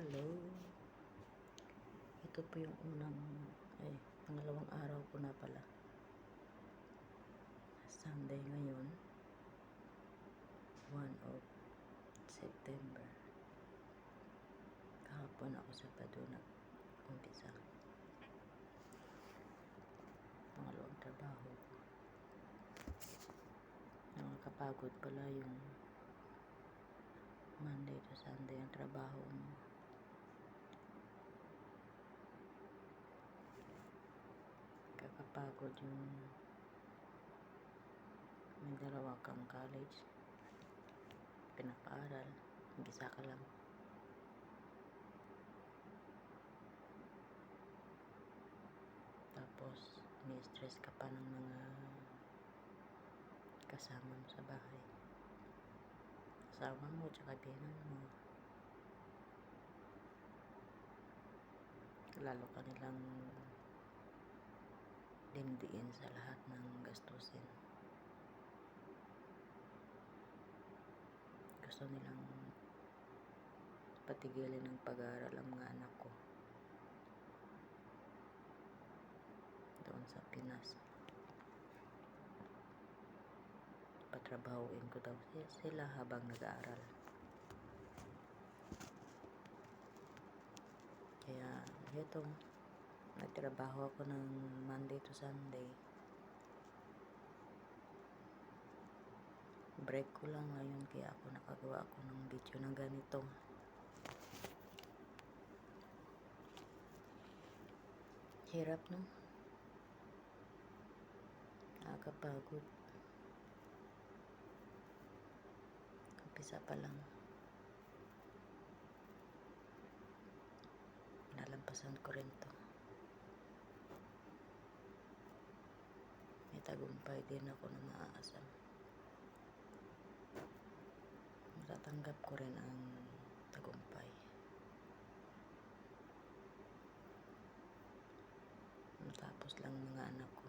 Hello. Ito po yung unang, ay, pangalawang araw ko na pala. Sunday ngayon. 1 of September. Kahapon ako sa Paduna. Umpisa. Pangalawang trabaho ko. Nakakapagod pala yung Monday to Sunday ang trabaho mo. Kakapagod yung may dalawa kang college. Pinapaaral. Mag-isa ka lang. Tapos, ni-stress ka pa ng mga kasama mo sa bahay. Asawa mo, tsaka biyanan mo. Lalo ka nilang dindiin sa lahat ng gastusin. Gusto nilang patigilin ng pag-aaral ang mga anak ko. Doon sa Pinas. Patrabahuin ko daw sila habang nag-aaral. Kaya, eto, nagtrabaho ako ng Monday to Sunday. Break ko lang ngayon kaya ako nakagawa ako ng video ng ganito. Hirap no? Nakakapagod. Umpisa pa lang. Nalampasan ko rin to. Tagumpay din ako na maaasam. Matatanggap ko rin ang tagumpay. Matapos lang mga anak ko.